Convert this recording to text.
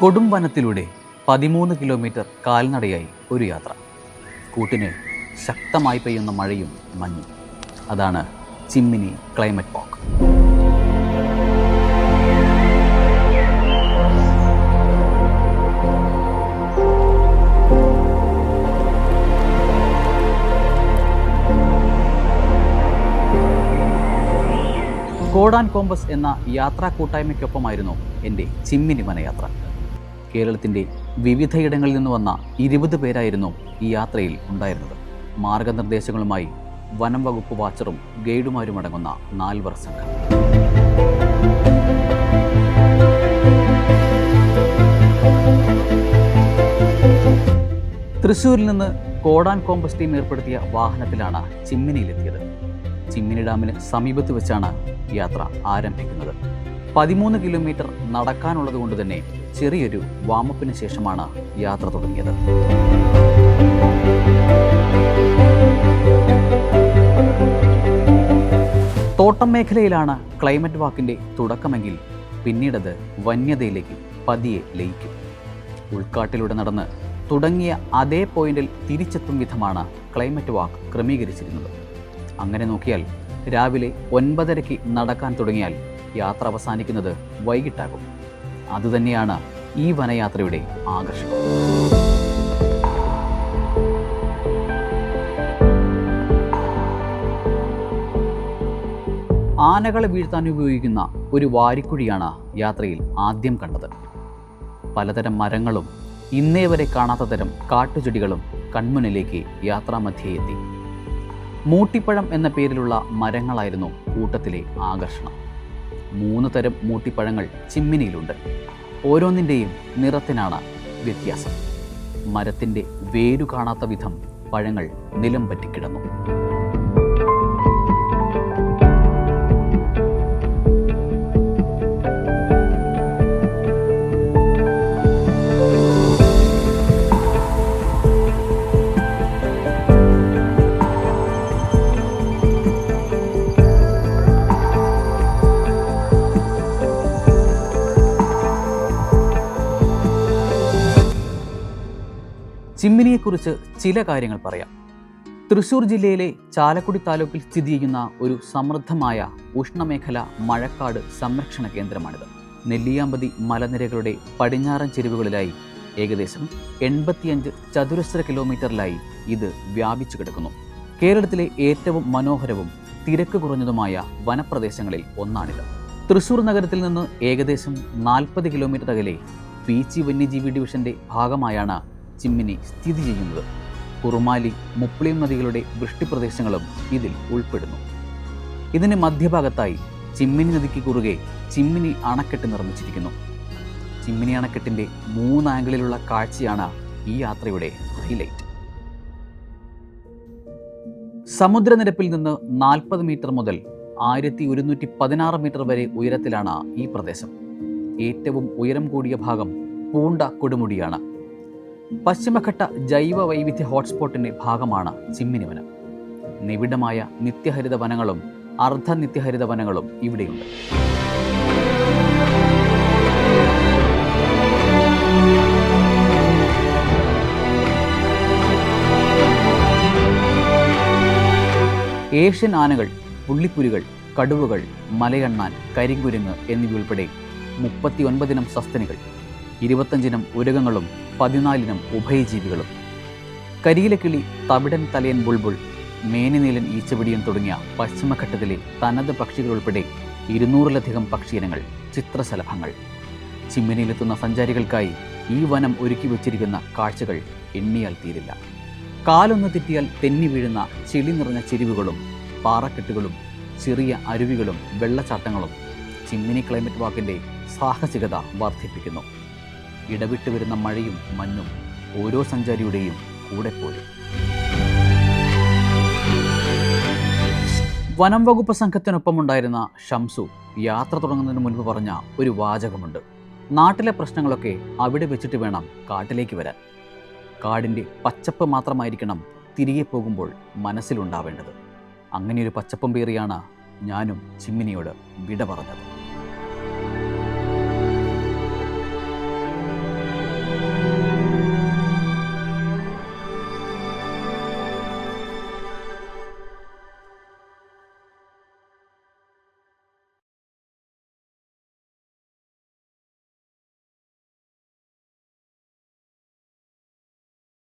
കൊടും വനത്തിലൂടെ പതിമൂന്ന് കിലോമീറ്റർ കാൽനടയായി ഒരു യാത്ര. കൂട്ടിന് ശക്തമായി പെയ്യുന്ന മഴയും മഞ്ഞും. അതാണ് ചിമ്മിനി ക്ലൈമറ്റ് വാക്ക്. കോടാൻ കോമ്പസ് എന്ന യാത്രാ കൂട്ടായ്മയ്ക്കൊപ്പമായിരുന്നു എന്റെ ചിമ്മിനി വനയാത്ര. കേരളത്തിന്റെ വിവിധയിടങ്ങളിൽ നിന്ന് വന്ന ഇരുപത് പേരായിരുന്നു ഈ യാത്രയിൽ ഉണ്ടായിരുന്നത്. മാർഗനിർദ്ദേശങ്ങളുമായി വനം വകുപ്പ് വാച്ചറും ഗൈഡുമാരും അടങ്ങുന്ന നാൽവർ സംഘം. തൃശ്ശൂരിൽ നിന്ന് കോടാൻ കോമ്പസ് ടീം ഏർപ്പെടുത്തിയ വാഹനത്തിലാണ് ചിമ്മിനിയിലെത്തിയത്. ചിമ്മിനി ഡാമിന് സമീപത്ത് വെച്ചാണ് യാത്ര ആരംഭിക്കുന്നത്. പതിമൂന്ന് കിലോമീറ്റർ നടക്കാനുള്ളത് കൊണ്ട് തന്നെ ചെറിയൊരു വാമപ്പിന് ശേഷമാണ് യാത്ര തുടങ്ങിയത്. തോട്ടം മേഖലയിലാണ് ക്ലൈമറ്റ് വാക്കിന്റെ തുടക്കമെങ്കിൽ പിന്നീടത് വന്യതയിലേക്ക് പതിയെ ലയിക്കും. ഉൾക്കാട്ടിലൂടെ നടന്ന് തുടങ്ങിയ അതേ പോയിന്റിൽ തിരിച്ചെത്തും വിധമാണ് ക്ലൈമറ്റ് വാക്ക് ക്രമീകരിച്ചിരുന്നത്. അങ്ങനെ നോക്കിയാൽ രാവിലെ ഒൻപതരയ്ക്ക് നടക്കാൻ തുടങ്ങിയാൽ യാത്ര അവസാനിക്കുന്നത് വൈകിട്ടാകും. അതുതന്നെയാണ് ഈ വനയാത്രയുടെ ആകർഷണം. ആനകളെ വീഴ്ത്താൻ ഉപയോഗിക്കുന്ന ഒരു വാരിക്കുഴിയാണ് യാത്രയിൽ ആദ്യം കണ്ടത്. പലതരം മരങ്ങളും ഇന്നേ വരെ കാണാത്ത തരം കാട്ടുചെടികളും കൺമുന്നിലേക്ക് യാത്രാമധ്യേ എത്തി. മൂട്ടിപ്പഴം എന്ന പേരിലുള്ള മരങ്ങളായിരുന്നു കൂട്ടത്തിലെ ആകർഷണം. മൂന്ന് തരം മൂട്ടിപ്പഴങ്ങൾ ചിമ്മിനിയിലുണ്ട്. ഓരോന്നിന്റെയും നിറത്തിനാണ് വ്യത്യാസം. മരത്തിന്റെ വേരു കാണാത്ത വിധം പഴങ്ങൾ നിലം പറ്റിക്കിടന്നു. ചിമ്മിനിയെക്കുറിച്ച് ചില കാര്യങ്ങൾ പറയാം. തൃശൂർ ജില്ലയിലെ ചാലക്കുടി താലൂക്കിൽ സ്ഥിതി ചെയ്യുന്ന ഒരു സമൃദ്ധമായ ഉഷ്ണമേഖല മഴക്കാട് സംരക്ഷണ കേന്ദ്രമാണിത്. നെല്ലിയാമ്പതി മലനിരകളുടെ പടിഞ്ഞാറൻ ചെരുവുകളിലായി ഏകദേശം എൺപത്തിയഞ്ച് ചതുരശ്ര കിലോമീറ്ററിലായി ഇത് വ്യാപിച്ചു കിടക്കുന്നു. കേരളത്തിലെ ഏറ്റവും മനോഹരവും തിരക്ക് കുറഞ്ഞതുമായ വനപ്രദേശങ്ങളിൽ ഒന്നാണിത്. തൃശൂർ നഗരത്തിൽ നിന്ന് ഏകദേശം നാൽപ്പത് കിലോമീറ്റർ അകലെ പീച്ചി വന്യജീവി ഡിവിഷന്റെ ഭാഗമായാണ് ചിമ്മിനി സ്ഥിതി ചെയ്യുന്നത്. കുറുമാലി മുപ്ലിം നദികളുടെ വൃഷ്ടിപ്രദേശങ്ങളും ഇതിൽ ഉൾപ്പെടുന്നു. ഇതിന് മധ്യഭാഗത്തായി ചിമ്മിനി നദിക്ക് കുറുകെ ചിമ്മിനി അണക്കെട്ട് നിർമ്മിച്ചിരിക്കുന്നു. ചിമ്മിനി അണക്കെട്ടിന്റെ മൂന്ന് ആംഗിളിലുള്ള കാഴ്ചയാണ് ഈ യാത്രയുടെ ഹൈലൈറ്റ്. സമുദ്രനിരപ്പിൽ നിന്ന് നാൽപ്പത് മീറ്റർ മുതൽ ആയിരത്തി ഒരുന്നൂറ്റി പതിനാറ് മീറ്റർ വരെ ഉയരത്തിലാണ് ഈ പ്രദേശം. ഏറ്റവും ഉയരം കൂടിയ ഭാഗം പൂണ്ട കൊടുമുടിയാണ്. പശ്ചിമഘട്ട ജൈവ വൈവിധ്യ ഹോട്ട്സ്പോട്ടിന്റെ ഭാഗമാണ് ചിമ്മിനി വനം നിബിഡമായ നിത്യഹരിത വനങ്ങളും അർദ്ധ നിത്യഹരിത വനങ്ങളും ഇവിടെയുണ്ട്. ഏഷ്യൻ ആനകൾ പുള്ളിപ്പുലികൾ കടുവകൾ മലയണ്ണാൻ കരിങ്കുരുങ്ങ് എന്നിവയുൾപ്പെടെ മുപ്പത്തിയൊൻപതിനം സസ്തനികൾ ഇരുപത്തഞ്ചിനം ഉരകങ്ങളും പതിനാലിനം ഉഭയജീവികളും. കരിയിലക്കിളി തവിടൻ തലയൻ ബുൾബുൾ മേനിനീലൻ ഈച്ചപിടിയൻ തുടങ്ങിയ പശ്ചിമഘട്ടത്തിലെ തനത് പക്ഷികൾ ഉൾപ്പെടെ ഇരുന്നൂറിലധികം പക്ഷിയിനങ്ങൾ ചിത്രശലഭങ്ങൾ ചിമ്മിനിയിലെത്തുന്ന സഞ്ചാരികൾക്കായി ഈ വനം ഒരുക്കി വച്ചിരിക്കുന്ന കാഴ്ചകൾ എണ്ണിയാൽ തീരില്ല. കാലൊന്ന് തെറ്റിയാൽ തെന്നി വീഴുന്ന ചെളി നിറഞ്ഞ ചെരിവുകളും പാറക്കെട്ടുകളും ചെറിയ അരുവികളും വെള്ളച്ചാട്ടങ്ങളും ചിമ്മിനി ക്ലൈമറ്റ് വാക്കിന്റെ സാഹസികത വർദ്ധിപ്പിക്കുന്നു. ഇടവിട്ട് വരുന്ന മഴയും മഞ്ഞും ഓരോ സഞ്ചാരിയുടെയും കൂടെ പോലും. വനം വകുപ്പ് സംഘത്തിനൊപ്പമുണ്ടായിരുന്ന ഷംസു യാത്ര തുടങ്ങുന്നതിന് മുൻപ് പറഞ്ഞ ഒരു വാചകമുണ്ട്. നാട്ടിലെ പ്രശ്നങ്ങളൊക്കെ അവിടെ വെച്ചിട്ട് വേണം കാട്ടിലേക്ക് വരാൻ. കാടിന്റെ പച്ചപ്പ് മാത്രമായിരിക്കണം തിരികെ പോകുമ്പോൾ മനസ്സിലുണ്ടാവേണ്ടത്. അങ്ങനെയൊരു പച്ചപ്പം പേറിയാണ് ഞാനും ചിമ്മിനിയോട് വിട പറഞ്ഞത്.